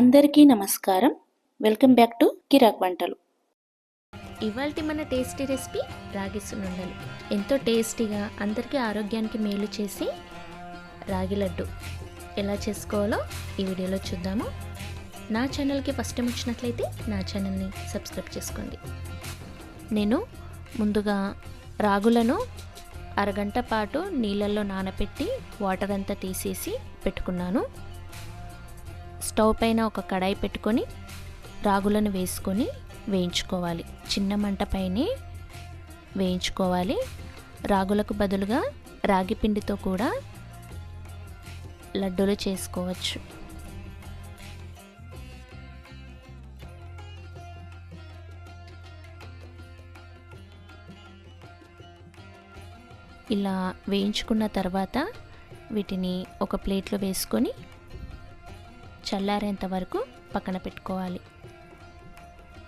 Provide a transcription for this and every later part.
అందరికీ నమస్కారం. Welcome back to కిరాక్ వంటలు. ఇవాళ మన టేస్టీ రెసిపీ రాగి సున్నుండలు ఎంతో టేస్టీగా అందరికీ ఆరోగ్యానికి మేలు చేసి రాగి లడ్డు. ఎలా చేసుకోవాలో ఈ వీడియోలో చూద్దాము. నా ఛానల్కి ఫస్ట్ టైం వచ్చినట్లయితే నా ఛానల్ని సబ్స్క్రైబ్ చేసుకోండి. నేను ముందుగా రాగులను అరగంట పాటు నీళ్ళల్లో నానబెట్టి వాటర్ అంతా తీసేసి పెట్టుకున్నాను. స్టవ్ పైన ఒక కడాయి పెట్టుకొని రాగులను వేసుకొని వేయించుకోవాలి. చిన్న మంట పైనే వేయించుకోవాలి. రాగులకు బదులుగా రాగి పిండితో కూడా లడ్డూలు చేసుకోవచ్చు. ఇలా వేయించుకున్న తర్వాత వీటిని ఒక ప్లేట్లో వేసుకొని చల్లారేంత వరకు పక్కన పెట్టుకోవాలి.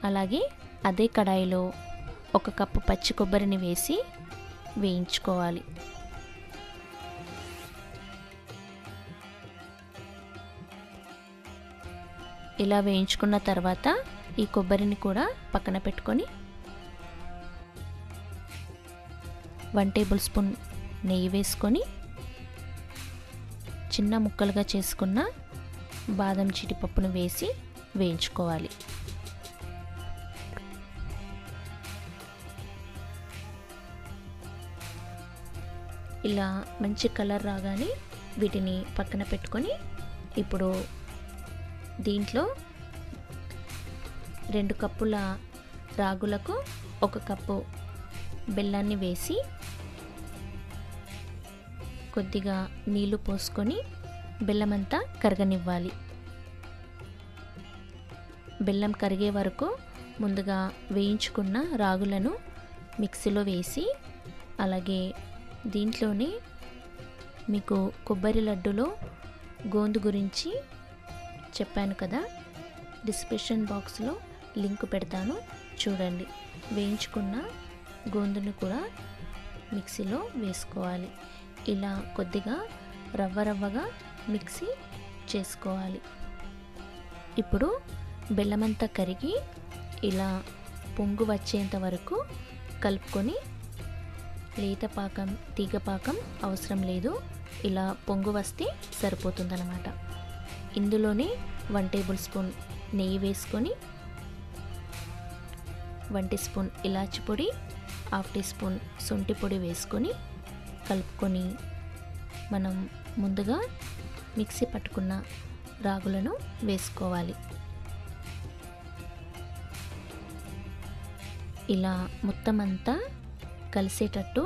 అలాగే అదే కడాయిలో ఒక కప్పు పచ్చి కొబ్బరిని వేసి వేయించుకోవాలి. ఇలా వేయించుకున్న తర్వాత ఈ కొబ్బరిని కూడా పక్కన పెట్టుకొని వన్ టేబుల్ స్పూన్ నెయ్యి వేసుకొని చిన్న ముక్కలుగా చేసుకున్న బాదం జీడిపప్పును వేసి వేయించుకోవాలి. ఇలా మంచి కలర్ రాగానే వీటిని పక్కన పెట్టుకొని ఇప్పుడు దీంట్లో రెండు కప్పుల రాగులకు ఒక కప్పు బెల్లాన్ని వేసి కొద్దిగా నీళ్ళు పోసుకొని బెల్లమంతా కరగనివ్వాలి. బెల్లం కరిగే వరకు ముందుగా వేయించుకున్న రాగులను మిక్సీలో వేసి అలాగే దీంట్లోనే మీకు కొబ్బరి లడ్డులో గోందు గురించి చెప్పాను కదా డిస్క్రిప్షన్ బాక్స్లో లింక్ పెడతాను చూడండి. వేయించుకున్న గోందును కూడా మిక్సీలో వేసుకోవాలి. ఇలా కొద్దిగా రవ్వ రవ్వగా మిక్సీ చేసుకోవాలి. ఇప్పుడు బెల్లమంతా కరిగి ఇలా పొంగు వచ్చేంత వరకు కలుపుకొని లేత పాకం తీగ పాకం అవసరం లేదు. ఇలా పొంగు వస్తే సరిపోతుందన్నమాట. ఇందులోనే వన్ టేబుల్ స్పూన్ నెయ్యి వేసుకొని వన్ టీ స్పూన్ ఇలాచి పొడి హాఫ్ టీ స్పూన్ శొంఠి పొడి వేసుకొని కలుపుకొని మనం ముందుగా మిక్సీ పట్టుకున్న రాగులను వేసుకోవాలి. ఇలా మొత్తం అంతా కలిసేటట్టు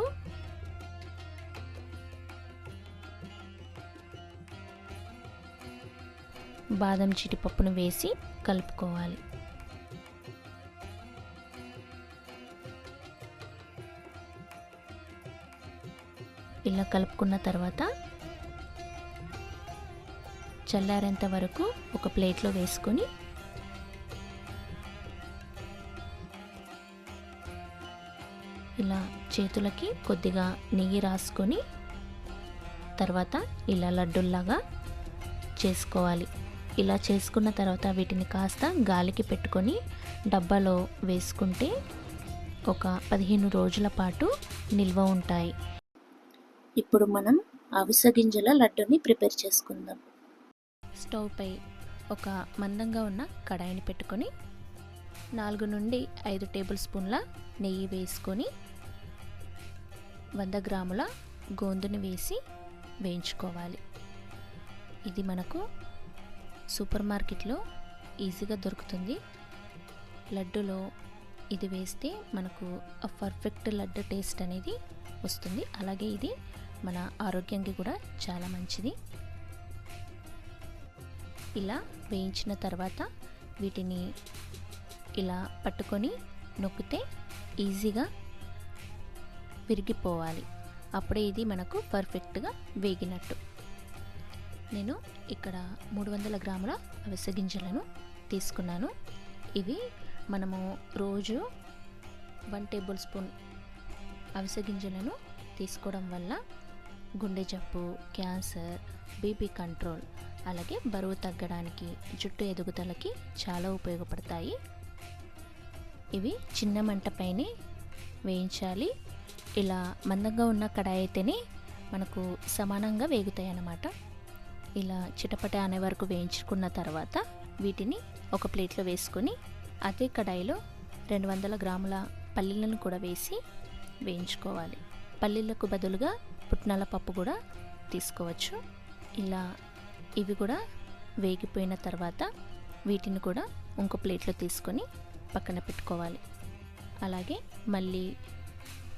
బాదం జీడిపప్పును వేసి కలుపుకోవాలి. ఇలా కలుపుకున్న తర్వాత చల్లారేంత వరకు ఒక ప్లేట్లో వేసుకొని ఇలా చేతులకి కొద్దిగా నెయ్యి రాసుకొని తర్వాత ఇలా లడ్డుల్లాగా చేసుకోవాలి. ఇలా చేసుకున్న తర్వాత వీటిని కాస్త గాలికి పెట్టుకొని డబ్బాలో వేసుకుంటే ఒక పదిహేను రోజుల పాటు నిల్వ ఉంటాయి. ఇప్పుడు మనం అవిసె గింజల లడ్డుని ప్రిపేర్ చేసుకుందాం. స్టవ్ పై ఒక మందంగా ఉన్న కడాయిని పెట్టుకొని నాలుగు నుండి ఐదు టేబుల్ స్పూన్ల నెయ్యి వేసుకొని వంద గ్రాముల గోందుని వేసి వేయించుకోవాలి. ఇది మనకు సూపర్ మార్కెట్లో ఈజీగా దొరుకుతుంది. లడ్డులో ఇది వేస్తే మనకు పర్ఫెక్ట్ లడ్డు టేస్ట్ అనేది వస్తుంది. అలాగే ఇది మన ఆరోగ్యానికి కూడా చాలా మంచిది. ఇలా వేయించిన తర్వాత వీటిని ఇలా పట్టుకొని నొక్కితే ఈజీగా విరిగిపోవాలి. అప్పుడే ఇది మనకు పర్ఫెక్ట్గా వేగినట్టు. నేను ఇక్కడ మూడు వందల గ్రాముల అవిసె గింజలను తీసుకున్నాను. ఇవి మనము రోజు వన్ టేబుల్ స్పూన్ అవిసె గింజలను తీసుకోవడం వల్ల గుండె జబ్బు క్యాన్సర్ బీపీ కంట్రోల్ అలాగే బరువు తగ్గడానికి జుట్టు ఎదుగుదలకి చాలా ఉపయోగపడతాయి. ఇవి చిన్న మంటపైనే వేయించాలి. ఇలా మందంగా ఉన్న కడాయి అయితేనే మనకు సమానంగా వేగుతాయి అన్నమాట. ఇలా చిటపట అనే వరకు వేయించుకున్న తర్వాత వీటిని ఒక ప్లేట్లో వేసుకొని అదే కడాయిలో రెండు వందల గ్రాముల పల్లీలను కూడా వేసి వేయించుకోవాలి. పల్లీలకు బదులుగా పుట్నాల పప్పు కూడా తీసుకోవచ్చు. ఇలా ఇవి కూడా వేగిపోయిన తర్వాత వీటిని కూడా ఇంకో ప్లేట్లో తీసుకొని పక్కన పెట్టుకోవాలి. అలాగే మళ్ళీ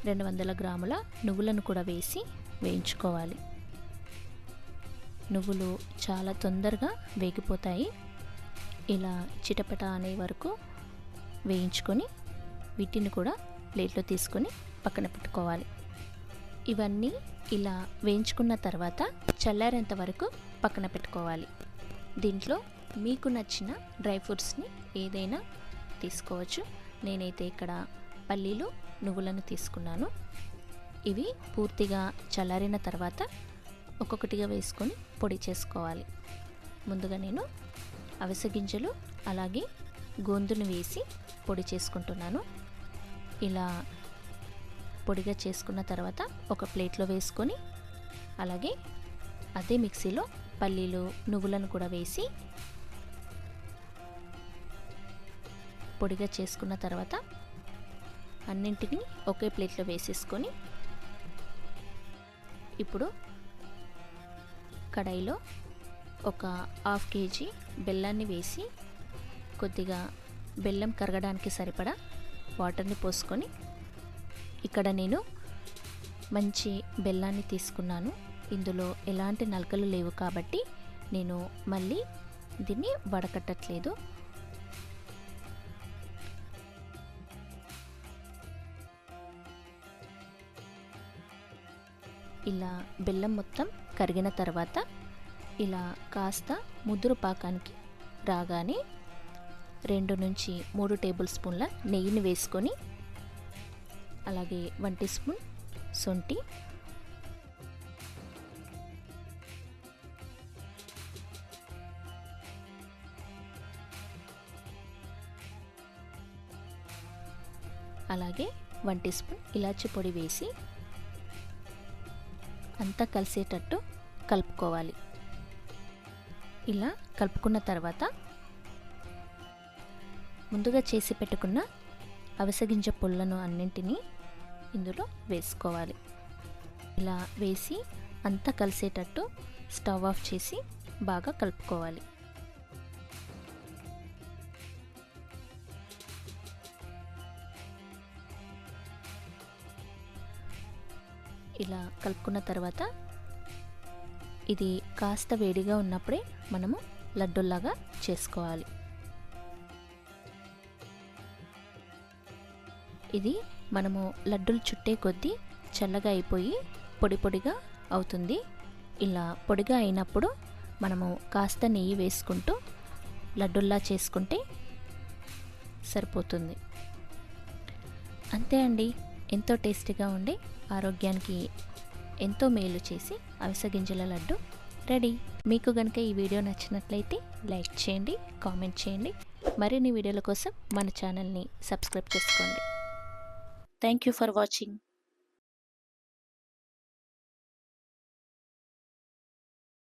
రెండు వందల గ్రాముల నువ్వులను కూడా వేసి వేయించుకోవాలి. నువ్వులు చాలా తొందరగా వేగిపోతాయి. ఇలా చిటపట అనే వరకు వేయించుకొని వీటిని కూడా ప్లేట్లో తీసుకొని పక్కన పెట్టుకోవాలి. ఇవన్నీ ఇలా వేయించుకున్న తర్వాత చల్లారేంత వరకు పక్కన పెట్టుకోవాలి. దీంట్లో మీకు నచ్చిన డ్రై ఫ్రూట్స్ని ఏదైనా తీసుకోవచ్చు. నేనైతే ఇక్కడ పల్లీలు నువ్వులను తీసుకున్నాను. ఇవి పూర్తిగా చల్లారిన తర్వాత ఒక్కొక్కటిగా వేసుకొని పొడి చేసుకోవాలి. ముందుగా నేను అవిసె గింజలు అలాగే గోందును వేసి పొడి చేసుకుంటున్నాను. ఇలా పొడిగా చేసుకున్న తర్వాత ఒక ప్లేట్లో వేసుకొని అలాగే అదే మిక్సీలో పల్లీలు నువ్వులను కూడా వేసి పొడిగా చేసుకున్న తర్వాత అన్నింటినీ ఒకే ప్లేట్లో వేసేసుకొని ఇప్పుడు కడాయిలో ఒక హాఫ్ కేజీ బెల్లాన్ని వేసి కొద్దిగా బెల్లం కరగడానికి సరిపడా వాటర్ని పోసుకొని ఇక్కడ నేను మంచి బెల్లాన్ని తీసుకున్నాను. ఇందులో ఎలాంటి నలకలు లేవు కాబట్టి నేను మళ్ళీ దీన్ని వడకట్టట్లేదు. ఇలా బెల్లం మొత్తం కరిగిన తర్వాత ఇలా కాస్త ముదురు పాకానికి రాగానే రెండు నుంచి మూడు టేబుల్ స్పూన్ల నెయ్యిని వేసుకొని అలాగే వన్ టీ స్పూన్ శొంఠి అలాగే వన్ టీ స్పూన్ ఇలాచి పొడి వేసి అంతా కలిసేటట్టు కలుపుకోవాలి. ఇలా కలుపుకున్న తర్వాత ముందుగా చేసి పెట్టుకున్న అవిసగింజ పుల్లను అన్నింటినీ ఇందులో వేసుకోవాలి. ఇలా వేసి అంతా కలిసేటట్టు స్టవ్ ఆఫ్ చేసి బాగా కలుపుకోవాలి. ఇలా కలుపుకున్న తర్వాత ఇది కాస్త వేడిగా ఉన్నప్పుడే మనము లడ్డూల్లాగా చేసుకోవాలి. ఇది మనము లడ్డూలు చుట్టే కొద్దీ చల్లగా అయిపోయి పొడి పొడిగా అవుతుంది. ఇలా పొడిగా అయినప్పుడు మనము కాస్త నెయ్యి వేసుకుంటూ లడ్డుల్లా చేసుకుంటే సరిపోతుంది. అంతే అండి. ఎంతో టేస్టీగా ఉండి ఆరోగ్యానికి ఎంతో మేలు చేసి అవిసె గింజల లడ్డు రెడీ. మీకు కనుక ఈ వీడియో నచ్చినట్లయితే లైక్ చేయండి కామెంట్ చేయండి. మరిన్ని వీడియోల కోసం మన ఛానల్ని సబ్స్క్రైబ్ చేసుకోండి. Thank you for watching